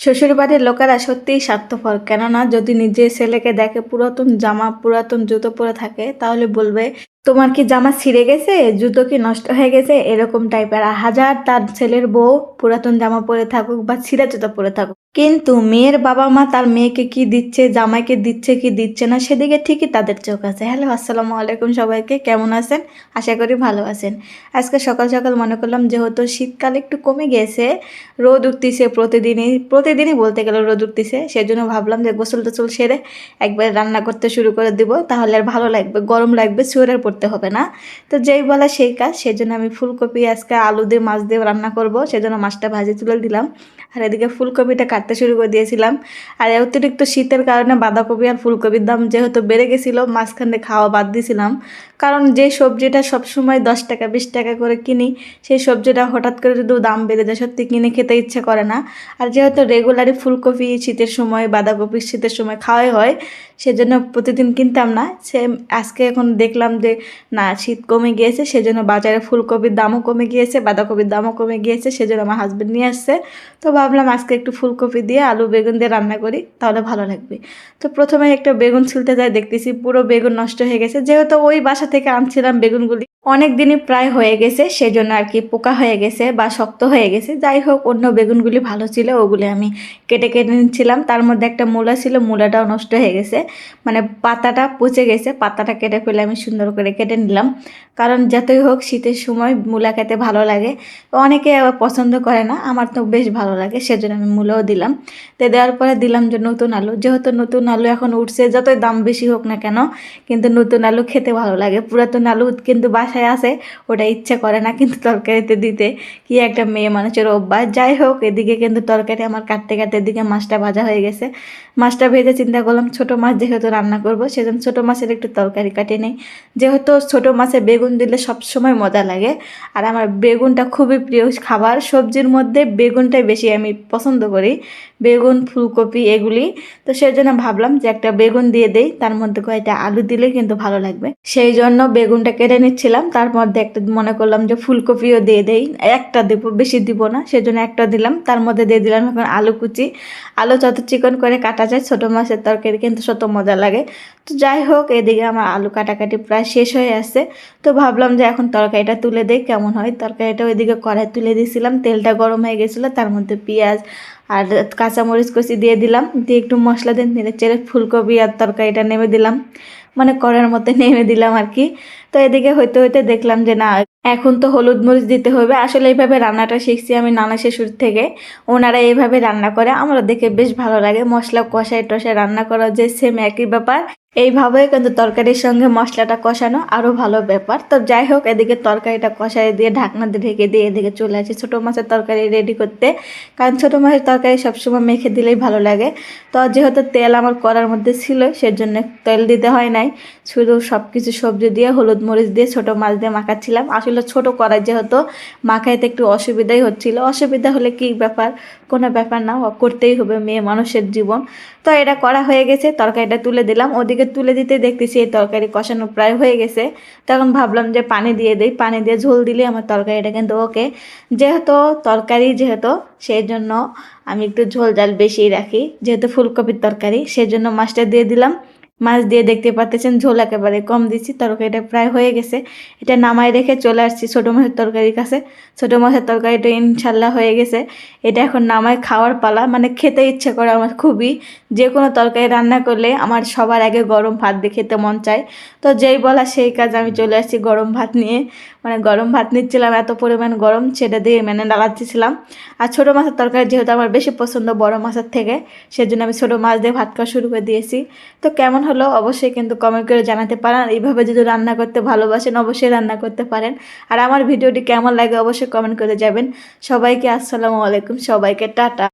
শ্বশুরবাড়ির লোকেরা সত্যিই স্বার্থপর। কেননা যদি নিজের ছেলেকে দেখে পুরাতন জামা, পুরাতন জুতো পরে থাকে, তাহলে বলবে তোমার কি জামা ছিঁড়ে গেছে? জুতো কি নষ্ট হয়ে গেছে? এরকম টাইপের হাজার তার ছেলের বউ পুরাতন জামা পরে থাকুক বা ছিঁড়া জুতো পরে থাকুক। কিন্তু মেয়ের বাবা মা তার মেয়েকে কি দিচ্ছে, জামাইকে দিচ্ছে, কি দিচ্ছে না, সেদিকে ঠিকই তাদের চোখ আছে। হ্যালো আসসালামু আলাইকুম সবাইকে। কেমন আছেন? আশা করি ভালো আছেন। আজকে সকাল সকাল মনে করলাম যেহেতু শীতকাল একটু কমে গেছে, রোদ উঠতিছে প্রতিদিনই প্রতিদিনই বলতে গেলে রোদ উঠতিছে, সেজন্য ভাবলাম যে গোসল টোসল সেরে একবার রান্না করতে শুরু করে দিব, তাহলে আর ভালো লাগবে, গরম লাগবে সোয়েটার পরতে হবে না। তো যেই বলা সেই কাজ সেই জন্য আমি ফুলকপি আজকে আলু দিয়ে, মাছ দিয়ে রান্না করব। সেজন্য মাছটা ভাজি তুলে দিলাম। আর এদিকে ফুলকপিটা কাটতে শুরু করে দিয়েছিলাম। আর অতিরিক্ত শীতের কারণে বাঁধাকপি আর ফুলকপির দাম যেহেতু বেড়ে গেছিল, মাঝখানে খাওয়া বাদ দিয়েছিলাম কারণ যে সবজিটা সবসময় দশ টাকা, বিশ টাকা করে কিনি, সেই সবজিটা হঠাৎ করে যদি দাম বেড়ে যায়, সত্যি কিনে খেতে ইচ্ছে করে না। আর যেহেতু রেগুলারই ফুলকপি শীতের সময়, বাঁধাকপি শীতের সময় খাওয়াই হয় সেজন্য প্রতিদিন কিনতাম না। সে আজকে এখন দেখলাম যে, না, শীত কমে গিয়েছে, সেজন্য বাজারে ফুলকপির দামও কমে গিয়েছে, বাঁধাকপির দামও কমে গিয়েছে, সেজন্য আমার হাজব্যান্ড নিয়ে আসছে। তো ভাবলাম আজকে একটু ফুলকপি দিয়ে আলু, বেগুন দিয়ে রান্না করি, তাহলে ভালো লাগবে। তো প্রথমে একটা বেগুন ছুলতে যাই, দেখতেছি পুরো বেগুন নষ্ট হয়ে গেছে। যেহেতু ওই বাসা থেকে আনছিলাম বেগুনগুলি অনেক দিনই প্রায় হয়ে গেছে, সেজন্য আর কি পোকা হয়ে গেছে বা শক্ত হয়ে গেছে। যাই হোক, অন্য বেগুনগুলি ভালো ছিল, ওগুলি আমি কেটে কেটে নিচ্ছিলাম। তার মধ্যে একটা মূলা ছিল, মূলাটাও নষ্ট হয়ে গেছে। মানে পাতাটা পচে গেছে, পাতাটা কেটে ফেলে আমি সুন্দর করে কেটে নিলাম। কারণ যতই হোক, শীতের সময় মূলা খেতে ভালো লাগে। অনেকে আবার পছন্দ করে না, আমার তো বেশ ভালো লাগে, সেজন্য আমি মূলাও দিলাম। তো দেওয়ার পরে দিলাম যে নতুন আলু। যেহেতু নতুন আলু এখন উঠছে, যতই দাম বেশি হোক না কেন, কিন্তু নতুন আলু খেতে ভালো লাগে। পুরাতন আলু কিন্তু বাসায় আছে, ওটা ইচ্ছে করে না কিন্তু তরকারিতে দিতে। কি একটা মেয়ে মানুষের অভ্যাস। যাই হোক, এদিকে কিন্তু তরকারি আমার কাটতে কাটতে এদিকে মাছটা ভাজা হয়ে গেছে। মাছটা ভেজে চিন্তা করলাম, ছোটো মাছ যেহেতু রান্না করব, সেজন্য ছোটো মাছের একটু তরকারি কাটে নেই। যেহেতু ছোটো মাছে বেগুন দিলে সবসময় মজা লাগে। আর আমার বেগুনটা খুবই প্রিয় খাবার। সবজির মধ্যে বেগুনটাই বেশি আমি পছন্দ করি। বেগুন, ফুলকপি এগুলি। তো সেই জন্য ভাবলাম যে একটা বেগুন দিয়ে দেই, তার মধ্যে কয়েকটা আলু দিলে কিন্তু ভালো লাগবে। সেই জন্য বেগুনটা কেটে নিচ্ছিলাম। তার মধ্যে একটা মনে করলাম যে ফুলকপিও দিয়ে দেই। একটা দেবো, বেশি দিব না, সেজন্য একটা দিলাম। তার মধ্যে দিয়ে দিলাম এখন আলু কুচি। আলু যত চিকন করে কাটা যায়, ছোটো মাছের তরকারি কিন্তু শত মজা লাগে। তো যাই হোক, এদিকে আমার আলু কাটাকাটি প্রায় শেষ হয়ে আসছে তো ভাবলাম যে এখন তরকারিটা তুলে দেই, কেমন হয়? তরকারিটা ওইদিকে কড়াই তুলে দিয়েছিলাম। তেলটা গরম হয়ে গেছিল, তার মধ্যে পেঁয়াজ আর কাঁচামরিচ কষি দিয়ে দিলাম। দিয়ে একটু মশলা দিয়ে নেড়ে চেড়ে ফুলকপি আর তরকারিটা নেমে দিলাম। মানে করার মধ্যে নেমে দিলাম আর কি। তো এদিকে হইতে হইতে দেখলাম যে না, এখন তো হলুদ মরিচ দিতে হবে। আসলে এইভাবে রান্নাটা শিখছি আমি নানা শ্বশুর থেকে। ওনারা এইভাবে রান্না করে। আমরা দেখে বেশ ভালো লাগে। মশলা কষায় টসায় রান্না করা যে সেম একই ব্যাপার। এইভাবে কিন্তু তরকারির সঙ্গে মশলাটা কষানো আরও ভালো ব্যাপার। তো যাই হোক, এদিকে তরকারিটা কষাই দিয়ে ঢাকনা দিয়ে ঢেকে দিয়ে এদিকে চলে আসি। ছোটো মাছের তরকারি রেডি করতে। কারণ ছোটো মাছের তরকারি সবসময় মেখে দিলেই ভালো লাগে। তো যেহেতু তেল আমার করার মধ্যে ছিল সেই সেজন্য তেল দিতে হয় নাই। শুধু সব কিছু সবজি দিয়ে হলুদ মরিচ দিয়ে ছোটো মাছ দিয়ে মাখাচ্ছিলাম। আসলে ছোট করাই যেহেতু, মাখাইতে একটু অসুবিধাই হচ্ছিল। অসুবিধা হলে কি ব্যাপার? কোনো ব্যাপার না, করতেই হবে মেয়ে মানুষের জীবন। তো এটা করা হয়ে গেছে, তরকারিটা তুলে দিলাম। ওদিকে তুলে দিতে দেখতেছি এই তরকারি কষানো প্রায় হয়ে গেছে। তখন ভাবলাম যে পানি দিয়ে দিই, পানি দিয়ে ঝোল দিলে আমার তরকারিটা কিন্তু ওকে। যেহেতু তরকারি যেহেতু সেই জন্য আমি একটু ঝোল জাল বেশি রাখি। যেহেতু ফুলকপির তরকারি সেই জন্য মাছটা দিয়ে দিলাম। মাছ দিয়ে দেখতে পাচ্ছেন ঝোল একেবারে কম দিচ্ছি, তরকারিটা প্রায় হয়ে গেছে। এটা নামায় রেখে চলে আসছি ছোটো মাছের তরকারির কাছে। ছোটো মাছের তরকারিটা ইনশাল্লাহ হয়ে গেছে। এটা এখন নামায় খাওয়ার পালা মানে খেতে ইচ্ছে করে আমার খুবই। যে কোনো তরকারি রান্না করলে আমার সবার আগে গরম ভাত দিয়ে খেতে মন চায়। তো যেই বলা সেই কাজ আমি চলে আসছি গরম ভাত নিয়ে। মানে গরম ভাত নিচ্ছিলাম, এত পরিমাণ গরম সেটা দিয়ে মানে ডালাচ্ছিলাম আর ছোটো মাছের তরকারি যেহেতু আমার বেশি পছন্দ বড় মাছের থেকে, সেজন্য আমি ছোটো মাছ দিয়ে ভাত খাওয়া শুরু করে দিয়েছি। তো কেমন হলো অবশ্যই কিন্তু কমেন্ট করে জানাতে পারেন। এইভাবে যদি রান্না করতে ভালোবাসেন, অবশ্যই রান্না করতে পারেন। আর আমার ভিডিওটি কেমন লাগে অবশ্যই কমেন্ট করে যাবেন সবাইকে আসসালামু আলাইকুম, সবাইকে টাটা।